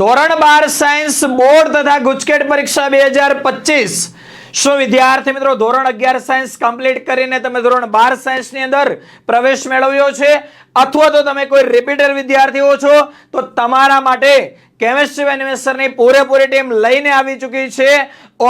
ધોરણ બાર science board તથા ગુજકેટ પરીક્ષા બે હજાર પચીસ. શું વિદ્યાર્થી મિત્રો, ધોરણ અગિયાર સાયન્સ કમ્પ્લીટ કરીને તમે ધોરણ બાર સાયન્સની અંદર પ્રવેશ મેળવ્યો છે? અથવા તો તમે કોઈ રિપીટર વિદ્યાર્થીઓ છો, તો તમારા માટે કેમેસ્ટ્રી એનિમેશનની પૂરેપૂરી ટીમ લઈને આવી ચૂકી છે.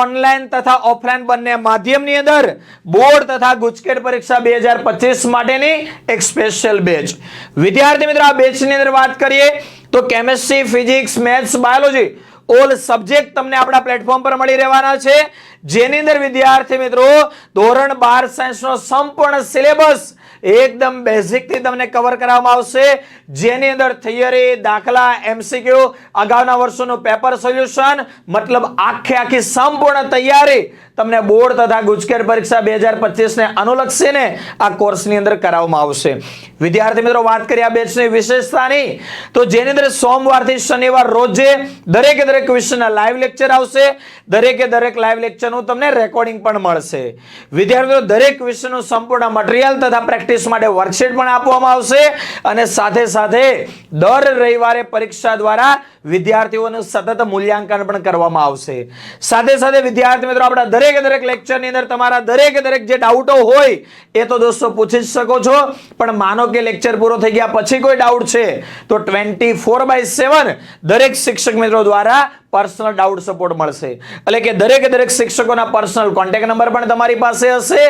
ઓનલાઈન તથા ઓફલાઈન બંને માધ્યમની અંદર બોર્ડ તથા ગુજકેટ પરીક્ષા બે હજાર પચીસ માટેની એક સ્પેશિયલ બેચ. વિદ્યાર્થી મિત્રો, આ બેચની અંદર વાત કરીએ. તો chemistry physics maths biology all subject તમને આપણા પ્લેટફોર્મ પર મળી રહેવાના છે. જેની અંદર વિદ્યાર્થી મિત્રો ધોરણ બાર સાયન્સનો સંપૂર્ણ સિલેબસ એકદમ બેઝિકથી તમને કવર કરવામાં આવશે. જેની અંદર થિયરી દાખલા એમસીક્યુ અગાઉના વર્ષોનું પેપર સોલ્યુશન મતલબ આખે આખી સંપૂર્ણ તૈયારી તમને બોર્ડ તથા ગુજકેટ પરીક્ષા બે હજાર પચીસને અનુલક્ષીને આ કોર્સની અંદર કરાવવામાં આવશે. વિદ્યાર્થી મિત્રો, વાત કરીએ આ બેચની વિશેષતાની. તો જેની અંદર સોમવારથી શનિવાર રોજે દરેકે દરેક ક્વેશ્ચનના લાઈવ લેક્ચર આવશે. દરેકે દરેક લાઈવ લેક્ચરનું તમને રેકોર્ડિંગ પણ મળશે. વિદ્યાર્થીઓ દરેક ક્વેશ્ચનનું સંપૂર્ણ મટીરિયલ તથા પ્રેક્ટિસ માટે વર્કશીટ પણ આપવામાં આવશે અને સાથે સાથે દર રવિવારે પરીક્ષા દ્વારા વિદ્યાર્થીઓનું સતત મૂલ્યાંકન પણ કરવામાં આવશે. સાથે સાથે વિદ્યાર્થી મિત્રો, આપણા દરેકે દરેક લેક્ચરની અંદર તમારા દરેકે દરેક જે ડાઉટો હોય, એ તો દોસ્તો પૂછી જ શકો છો. પણ માનો કે લેક્ચર પૂરો થઈ ગયા, પછી કોઈ ડાઉટ છે, તો ટ્વેન્ટી ફોર બાય સેવન દરેક શિક્ષક મિત્રો દ્વારા પર્સનલ ડાઉટ સપોર્ટ મળશે. એટલે કે દરેકે દરેક શિક્ષકોના પર્સનલ કોન્ટેક્ટ નંબર પણ તમારી પાસે હશે.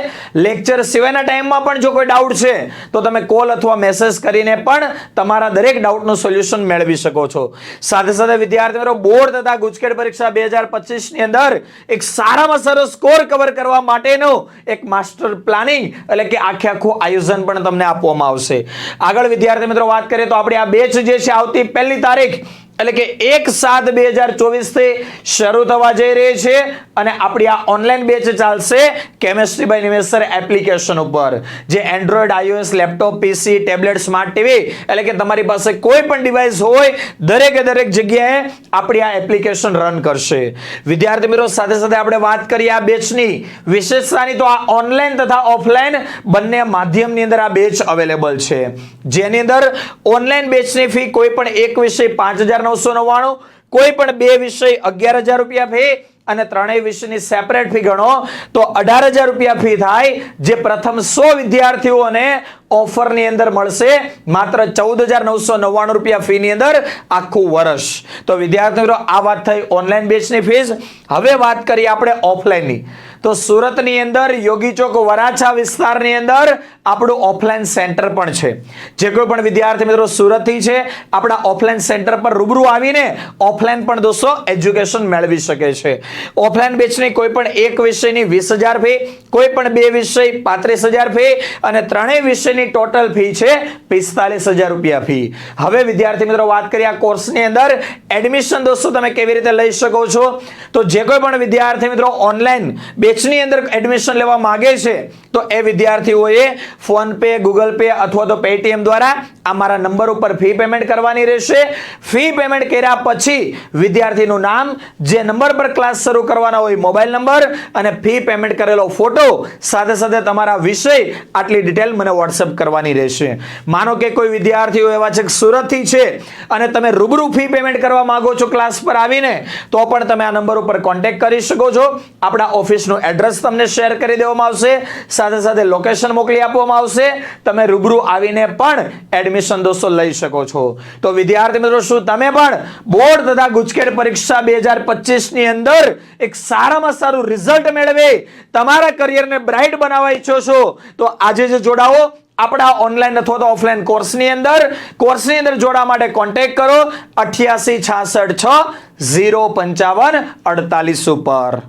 લેક્ચર સિવાયના ટાઈમમાં પણ જો કોઈ ડાઉટ છે, તો તમે કોલ અથવા મેસેજ કરીને પણ તમારા દરેક ડાઉટનું સોલ્યુશન મેળવી શકો છો. સાથે સાથે વિદ્યાર્થી મિત્રો બોર્ડ તથા ગુજકેટ પરીક્ષા બે હજાર પચીસની અંદર એક સારામાં સારો સ્કોર કવર કરવા માટેનો એક માસ્ટર પ્લાનિંગ એટલે કે આખે આખું આયોજન પણ તમને આપવામાં આવશે. આગળ વિદ્યાર્થી મિત્રો વાત કરીએ તો આપણે આ બેચ જે છે આવતી પહેલી તારીખ એટલે કે એક સાત બે હજાર ચોવીસથી શરૂ થવા જઈ રહી છે અને આપણી આ ઓનલાઈન બેચ ચાલશે કેમેસ્ટ્રી બાય નિમેસર એપ્લિકેશન ઉપર. જે Android iOS laptop PC tablet smart TV એટલે કે તમારી પાસે કોઈ પણ ડિવાઇસ હોય, દરેકે દરેક જગ્યાએ આપણી આ એપ્લિકેશન રન કરશે. વિદ્યાર્થી મિત્રો, સાથે સાથે આપણે વાત કરીએ આ બેચની વિશેષતાની તો આ ઓનલાઈન તથા ઓફલાઈન બંને માધ્યમની અંદર આ બેચ અવેલેબલ છે. જેની અંદર ઓનલાઈન બેચની ફી કોઈ પણ એક વિષય પાંચ હજાર નવસો નવ્વાણું. કોઈ પણ બે વિષય અગિયાર હજાર રૂપિયા ફી અને ત્રણેય વિષયની સેપરેટ ફી ગણો. તો અઢાર હજાર રૂપિયા ફી થાય જે પ્રથમ સો વિદ્યાર્થીઓને ઓફરની અંદર મળશે. માત્ર ચૌદ હજાર નવસો નવ્વાણું રૂપિયા ફીની અંદર આખું વર્ષ. તો વિદ્યાર્થીઓ આ વાત થઈ ઓનલાઈન બેચની ફીસ હવે વાત કરીએ આપણે ઓફલાઈનની. તો સુરતની અંદર યોગી ચોક વરાછા વિસ્તારની અંદર આપણું ઓફલાઈન સેન્ટર પણ છે. જે કોઈ પણ વિદ્યાર્થી મિત્રો સુરતથી છે, આપણા ઓફલાઈન સેન્ટર પર રૂબરૂ આવીને ઓફલાઈન પણ દોસ્તો એજ્યુકેશન મેળવી શકે છે. ઓફલાઈન બેચની કોઈ પણ એક વિષયની વીસ હજાર ફી કોઈ પણ બે વિષય પાંત્રીસ હજાર ફી અને ત્રણેય વિષયની ટોટલ ફી છે પિસ્તાલીસ હજાર રૂપિયા ફી હવે વિદ્યાર્થી મિત્રો વાત કરીએ આ કોર્સની અંદર. એડમિશન દોસ્તો તમે કેવી રીતે લઈ શકો છો? તો જે કોઈ પણ વિદ્યાર્થી મિત્રો ઓનલાઈન બેચની અંદર એડમિશન લેવા માગે છે, તો એ વિદ્યાર્થીઓએ ફોન પે ગૂગલ પે અથવા તો પેટીએમ દ્વારા અમારા નંબર ઉપર ફી પેમેન્ટ કરવાની રહેશે. ફી પેમેન્ટ કર્યા પછી વિદ્યાર્થીનું નામ, જે નંબર પર ક્લાસ શરૂ કરવાના હોય, મોબાઈલ નંબર અને ફી પેમેન્ટ કરેલો ફોટો સાથે સાથે તમારા વિષય આટલી ડિટેલ મને વોટ્સઅપ કરવાની રહેશે. માનો કે કોઈ વિદ્યાર્થીઓ એવા છે કે સુરતથી છે અને તમે રૂબરૂ ફી પેમેન્ટ કરવા માંગો છો ક્લાસ પર આવીને, તો પણ તમે આ નંબર ઉપર કોન્ટેક્ટ કરી શકો છો. આપણા ઓફિસનું એડ્રેસ તમને શેર કરી દેવામાં આવશે. સાથે સાથે લોકેશન મોકલી આપવામાં આવશે. તમે રૂબરૂ આવીને પણ એડમિશન દોસ્તો લઈ શકો છો. તો વિદ્યાર્થી મિત્રો શું, તમે પણ બોર્ડ તથા ગુજકેટ પરીક્ષા બે હજારની અંદર એક સારામાં સારું રિઝલ્ટ મેળવે. તમારા કરિયરને બ્રાઇટ બનાવવા ઈચ્છો છો, તો આજે જ જોડાવો. આપણા ઓનલાઈન અથવા તો ઓફલાઈન કોર્સની અંદર. કોર્સની અંદર જોડાવા માટે કોન્ટેક્ટ કરો. અઠ્યાસી છાસઠ છ, ઝીરો પંચાવન અડતાલીસ ઉપર.